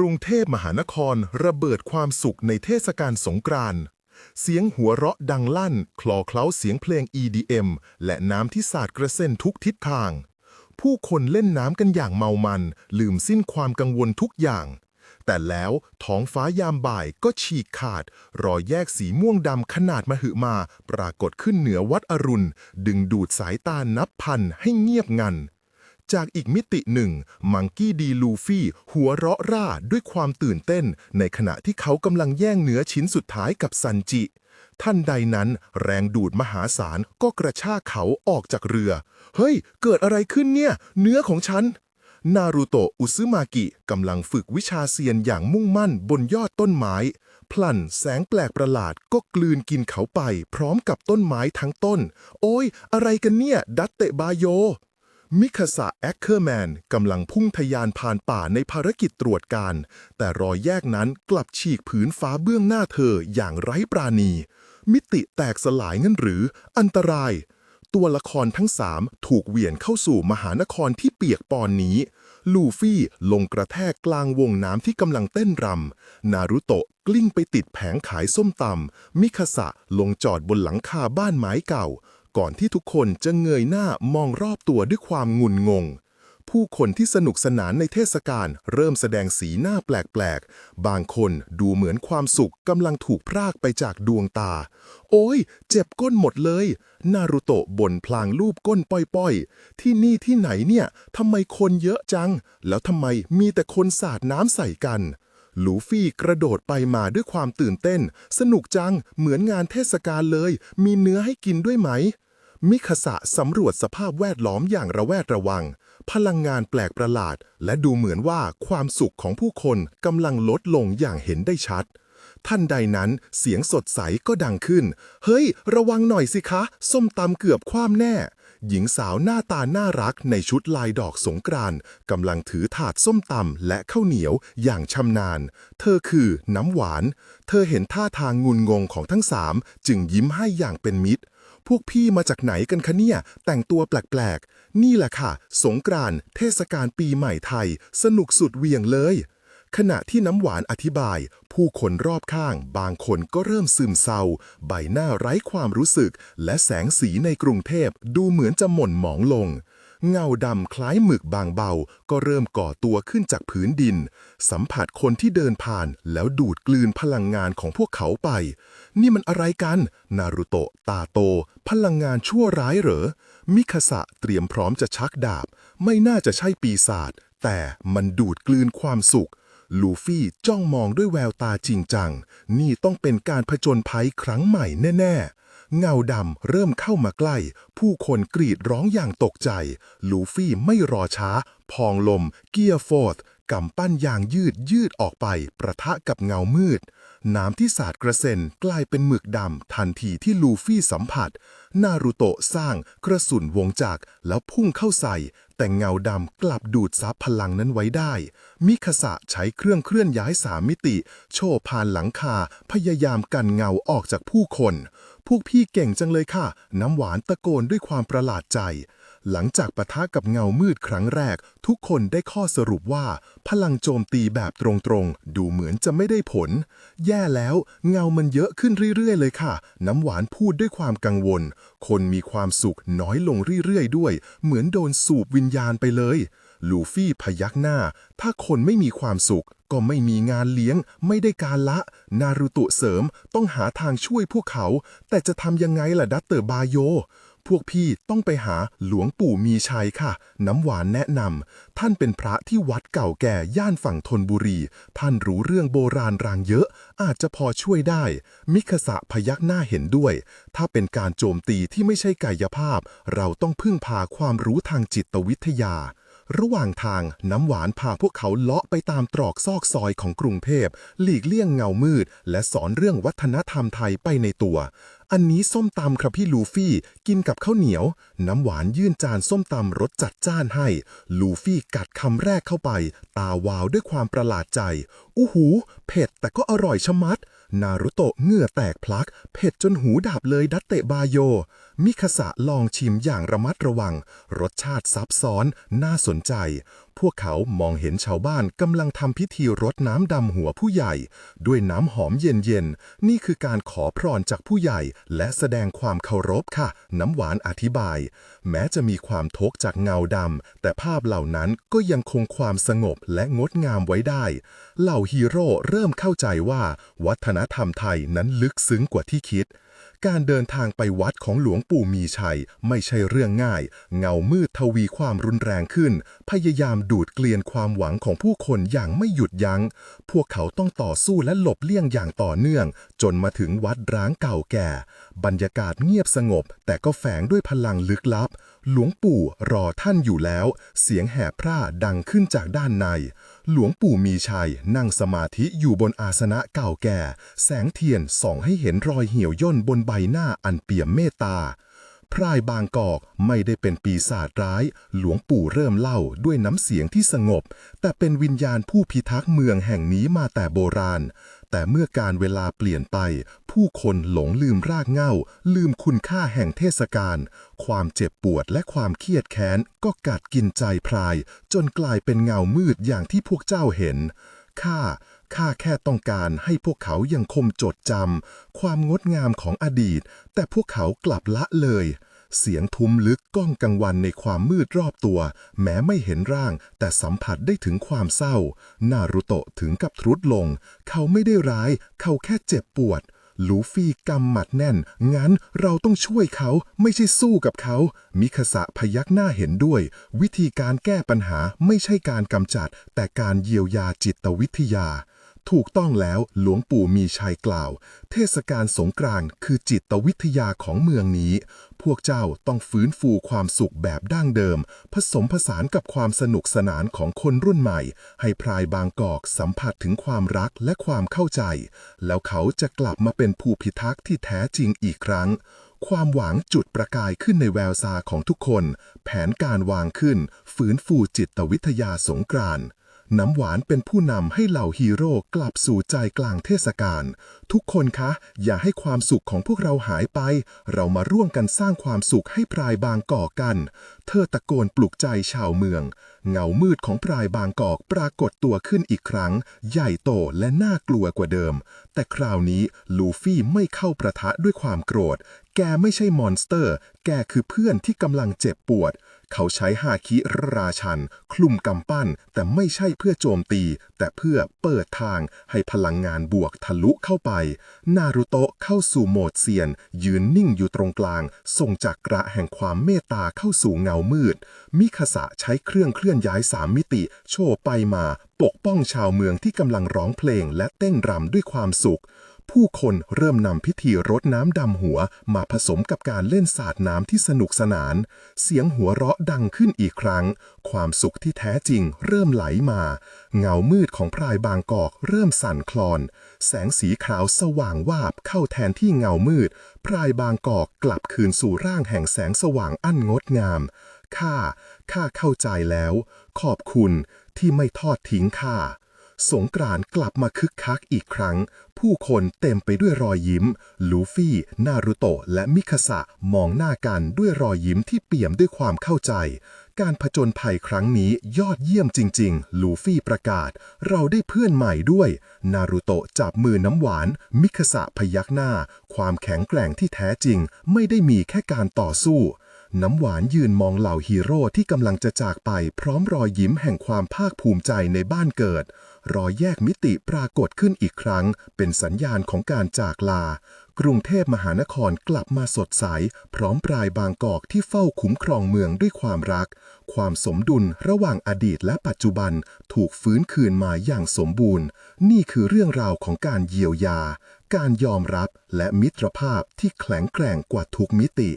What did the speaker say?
กรุงเทพมหานครระเบิดความสุขในเทศกาลสงกรานต์เสียงหัวเราะดังลั่น คลอเคล้าเสียงเพลง EDM และน้ำที่สาดกระเซ็นทุกทิศทาง ผู้คนเล่นน้ำกันอย่างเมามัน ลืมสิ้นความกังวลทุกอย่าง แต่แล้วท้องฟ้ายามบ่ายก็ฉีกขาด รอยแยกสีม่วงดำขนาดมหึมา ปรากฏขึ้นเหนือวัดอรุณ ดึงดูดสายตานับพันให้เงียบงัน จากอีกมิติหนึ่ง มังกี้ดีลูฟี่ หัวเราะร่าด้วยความตื่นเต้น ในขณะที่เขากำลังแย่งเนื้อชิ้นสุดท้ายกับซันจิ ท่านใดนั้นแรงดูดมหาศาลก็กระชากเขาออกจากเรือ เฮ้ย เกิดอะไรขึ้นเนี่ย เนื้อของฉัน นารูโตะอุซึมากิกำลังฝึกวิชาเซียนอย่างมุ่งมั่นบนยอดต้นไม้ พลันแสงแปลกประหลาดก็กลืนกินเขาไป พร้อมกับต้นไม้ทั้งต้น โอ้ยอะไรกันเนี่ย ดัตเตะบาโย มิคาสะแอคเคอร์แมนกำลังพุ่งทะยานผ่านป่าในภารกิจตรวจการ แต่รอยแยกนั้นกลับฉีกผืนฟ้าเบื้องหน้าเธออย่างไร้ปราณี มิติแตกสลายงั้นหรือ อันตราย ตัวละครทั้งสามถูกเหวี่ยงเข้าสู่มหานครที่เปียกปอนนี้ ลูฟี่ลงกระแทกกลางวงน้ำที่กำลังเต้นรำ นารุโตะกลิ้งไปติดแผงขายส้มตำมิคาสะลงจอดบนหลังคาบ้านไม้เก่า ก่อนที่ทุกคนจะเงยหน้ามองรอบตัวด้วยความงุนงง ผู้คนที่สนุกสนานในเทศกาลเริ่มแสดงสีหน้าแปลกๆ บางคนดูเหมือนความสุขกำลังถูกพรากไปจากดวงตา โอ้ย เจ็บก้นหมดเลย นารุโตะบ่นพลางรูปก้นป้อยๆ ที่นี่ที่ไหนเนี่ยทำไมคนเยอะจัง แล้วทำไมมีแต่คนสาดน้ำใส่กันลูฟี่กระโดดไปมาด้วยความตื่นเต้น สนุกจัง เหมือนงานเทศกาลเลย มีเนื้อให้กินด้วยไหม มิคาสะสำรวจสภาพแวดล้อมอย่างระแวดระวัง พลังงานแปลกประหลาด และดูเหมือนว่าความสุขของผู้คนกำลังลดลงอย่างเห็นได้ชัด ท่านใดนั้นเสียงสดใสก็ดังขึ้น เฮ้ย ระวังหน่อยสิคะ ส้มตำเกือบคว่ำแน่ หญิงสาวหน้าตาน่ารักในชุดลายดอกสงกรานกำลังถือถาดส้มตำและข้าวเหนียวอย่างชำนาญ เธอคือน้ำหวาน เธอเห็นท่าทางงุนงงของทั้งสามจึงยิ้มให้อย่างเป็นมิตร พวกพี่มาจากไหนกันคะเนี่ย แต่งตัวแปลกๆ นี่แหละค่ะ สงกรานต์เทศกาลปีใหม่ไทย สนุกสุดเหวียงเลย ขณะที่น้ำหวานอธิบาย ผู้คนรอบข้าง บางคนก็เริ่มซึมเศร้า ใบหน้าไร้ความรู้สึก และแสงสีในกรุงเทพดูเหมือนจะหม่นหมองลง เงาดำคล้ายหมึกบางเบา ก็เริ่มก่อตัวขึ้นจากพื้นดิน สัมผัสคนที่เดินผ่านแล้วดูดกลืนพลังงานของพวกเขาไป นี่มันอะไรกัน นารุโตะตาโต พลังงานชั่วร้ายเหรอ มิคาสะเตรียมพร้อมจะชักดาบ ไม่น่าจะใช่ปีศาจแต่มันดูดกลืนความสุข ลูฟี่จ้องมองด้วยแววตาจริงจัง นี่ต้องเป็นการผจญภัยครั้งใหม่แน่ ๆ เงาดำเริ่มเข้ามาใกล้ ผู้คนกรีดร้องอย่างตกใจ ลูฟี่ไม่รอช้า พองลม เกียร์โฟร์ธกำปั้นยางยืดยืดออกไปประทะกับเงามืด น้ำที่สาดกระเซ็นกลายเป็นหมึกดำทันทีที่ลูฟี่สัมผัส นารูโตะสร้างกระสุนวงจักรแล้วพุ่งเข้าใส่ แต่เงาดำกลับดูดซับพลังนั้นไว้ได้ มิคาสะใช้เครื่องเคลื่อนย้ายสามมิติ โชว์ผ่านหลังคาพยายามกันเงาออกจากผู้คน พวกพี่เก่งจังเลยค่ะ น้ำหวานตะโกนด้วยความประหลาดใจ หลังจากปะทะกับเงามืดครั้งแรก ทุกคนได้ข้อสรุปว่า พลังโจมตีแบบตรงๆ ดูเหมือนจะไม่ได้ผล แย่แล้ว เงามันเยอะขึ้นเรื่อยๆ เลยค่ะ น้ำหวานพูดด้วยความกังวล คนมีความสุขน้อยลงเรื่อยๆ ด้วย เหมือนโดนสูบวิญญาณไปเลย ลูฟี่พยักหน้า ถ้าคนไม่มีความสุข ก็ไม่มีงานเลี้ยง ไม่ได้การละ นารูโตะเสริมต้องหาทางช่วยพวกเขา แต่จะทำยังไงล่ะดัตเตอร์บาโย พวกพี่ต้องไปหาหลวงปู่มีชัยค่ะ น้ำหวานแนะนำท่านเป็นพระที่วัดเก่าแก่ย่านฝั่งธนบุรี ท่านรู้เรื่องโบราณรางเยอะ อาจจะพอช่วยได้ มิคสะพยักหน้าเห็นด้วย ถ้าเป็นการโจมตีที่ไม่ใช่กายภาพ เราต้องพึ่งพาความรู้ทางจิตวิทยา ระหว่างทางน้ำหวานพาพวกเขาเลาะไปตามตรอกซอกซอยของกรุงเทพหลีกเลี่ยงเงามืด และสอนเรื่องวัฒนธรรมไทยไปในตัว อันนี้ส้มตำครับพี่ลูฟี่กินกับข้าวเหนียว น้ำหวานยื่นจานส้มตำรสจัดจ้านให้ ลูฟี่กัดคำแรกเข้าไป ตาวาวด้วยความประหลาดใจอู้หู เผ็ดแต่ก็อร่อยชะมัด นารุโตะเหงื่อแตกพลัก เผ็ดจนหูดับเลยดัตเตบาโย มิคาสะลองชิมอย่างระมัดระวัง รสชาติซับซ้อน น่าสนใจ พวกเขามองเห็นชาวบ้านกำลังทำพิธีรดน้ำดำหัวผู้ใหญ่ ด้วยน้ำหอมเย็นๆ นี่คือการขอพรจากผู้ใหญ่ และแสดงความเคารพค่ะ น้ำหวานอธิบาย แม้จะมีความทกจากเงาดำแต่ภาพเหล่านั้นก็ยังคงความสงบและงดงามไว้ได้ เหล่าฮีโร่เริ่มเข้าใจว่า วัฒนธรรมไทยนั้นลึกซึ้งกว่าที่คิด การเดินทางไปวัดของหลวงปู่มีชัย ไม่ใช่เรื่องง่าย เงามืดทวีความรุนแรงขึ้น พยายามดูดเกลียนความหวังของผู้คนอย่างไม่หยุดยัง้ง พวกเขาต้องต่อสู้และหลบเลี่ยงอย่างต่อเนื่อง จนมาถึงวัดร้างเก่าแก่ บรรยากาศเงียบสงบ แต่ก็แฝงด้วยพลังลึกลับ หลวงปู่รอท่านอยู่แล้ว เสียงแห่พร่าดังขึ้นจากด้านใน หลวงปู่มีชัยนั่งสมาธิอยู่บนอาสนะเก่าแก่ แสงเทียนส่องให้เห็นรอยเหี่ยวย่นบนใบหน้าอันเปี่ยมเมตตา พรายบางกอกไม่ได้เป็นปีศาจร้าย หลวงปู่เริ่มเล่าด้วยน้ำเสียงที่สงบ แต่เป็นวิญญาณผู้พิทักษ์เมืองแห่งนี้มาแต่โบราณ แต่เมื่อการเวลาเปลี่ยนไป ผู้คนหลงลืมรากเหง้า ลืมคุณค่าแห่งเทศกาลความเจ็บปวดและความเครียดแค้น ก็กัดกินใจพราย จนกลายเป็นเงามืดอย่างที่พวกเจ้าเห็นข้าข้าแค่ต้องการให้พวกเขายังคงจดจำความงดงามของอดีต แต่พวกเขากลับละเลย เสียงทุ้มลึกก้องกังวันในความมืดรอบตัว แม้ไม่เห็นร่าง แต่สัมผัสได้ถึงความเศร้า นารุโตะถึงกับทรุดลง เขาไม่ได้ร้าย เขาแค่เจ็บปวด ลูฟี่กำหมัดแน่น งั้นเราต้องช่วยเขาไม่ใช่สู้กับเขา มิคาสะพยักหน้าเห็นด้วย วิธีการแก้ปัญหาไม่ใช่การกำจัด แต่การเยียวยาจิตวิทยา ถูกต้องแล้วหลวงปู่มีชัยกล่าว เทศกาลสงกรานต์คือจิตวิทยาของเมืองนี้ พวกเจ้าต้องฟื้นฟูความสุขแบบดั้งเดิม ผสมผสานกับความสนุกสนานของคนรุ่นใหม่ ให้พรายบางกอกสัมผัสถึงความรักและความเข้าใจ แล้วเขาจะกลับมาเป็นผู้พิทักษ์ที่แท้จริงอีกครั้งความหวังจุดประกายขึ้นในแววตาของทุกคน แผนการวางขึ้น ฟื้นฟูจิตวิทยาสงกรานต์ น้ำหวานเป็นผู้นำให้เหล่าฮีโร่กลับสู่ใจกลางเทศกาลทุกคนคะ อย่าให้ความสุขของพวกเราหายไป เรามาร่วมกันสร้างความสุขให้พรายบางกอกกัน เธอตะโกนปลุกใจชาวเมือง เงามืดของพรายบางกอกปรากฏตัวขึ้นอีกครั้ง ใหญ่โตและน่ากลัวกว่าเดิม แต่คราวนี้ลูฟี่ไม่เข้าประทะด้วยความโกรธ แกไม่ใช่มอนสเตอร์ แกคือเพื่อนที่กำลังเจ็บปวด เขาใช้ฮาคิราชัน คลุมกำปั้น แต่ไม่ใช่เพื่อโจมตี แต่เพื่อเปิดทางให้พลังงานบวกทะลุเข้าไปนารุโตะเข้าสู่โหมดเซียน ยืนนิ่งอยู่ตรงกลาง ส่งจักระแห่งความเมตตาเข้าสู่เงามืด มิคาสะใช้เครื่องเคลื่อนย้ายสามมิติ โชว์ไปมา ปกป้องชาวเมืองที่กำลังร้องเพลงและเต้นรำด้วยความสุข ผู้คนเริ่มนำพิธีรดน้ำดำหัวมาผสมกับการเล่นสาดน้ำที่สนุกสนาน เสียงหัวเราะดังขึ้นอีกครั้ง ความสุขที่แท้จริงเริ่มไหลมา เงามืดของพรายบางกอกเริ่มสั่นคลอน แสงสีขาวสว่างวาบเข้าแทนที่เงามืด พรายบางกอกกลับคืนสู่ร่างแห่งแสงสว่างอันงดงาม ข้า ข้าเข้าใจแล้ว ขอบคุณที่ไม่ทอดทิ้งข้า สงกรานต์กลับมาคึกคักอีกครั้ง ผู้คนเต็มไปด้วยรอยยิ้ม ลูฟี่ นารุโตะ และมิคาสะมองหน้ากันด้วยรอยยิ้มที่เปี่ยมด้วยความเข้าใจ การผจญภัยครั้งนี้ยอดเยี่ยมจริง ๆ ลูฟี่ประกาศ เราได้เพื่อนใหม่ด้วย นารุโตะจับมือน้ำหวาน มิคาสะพยักหน้า ความแข็งแกร่งที่แท้จริง ไม่ได้มีแค่การต่อสู้น้ำหวานยืนมองเหล่าฮีโร่ที่กำลังจะจากไปพร้อมรอยยิ้มแห่งความภาคภูมิใจในบ้านเกิด รอยแยกมิติปรากฏขึ้นอีกครั้ง เป็นสัญญาณของการจากลา กรุงเทพมหานครกลับมาสดใส พร้อมปลายบางกอกที่เฝ้าคุ้มครองเมืองด้วยความรัก ความสมดุลระหว่างอดีตและปัจจุบันถูกฟื้นคืนมาอย่างสมบูรณ์ นี่คือเรื่องราวของการเยียวยา การยอมรับและมิตรภาพที่แข็งแกร่งกว่าทุกมิติ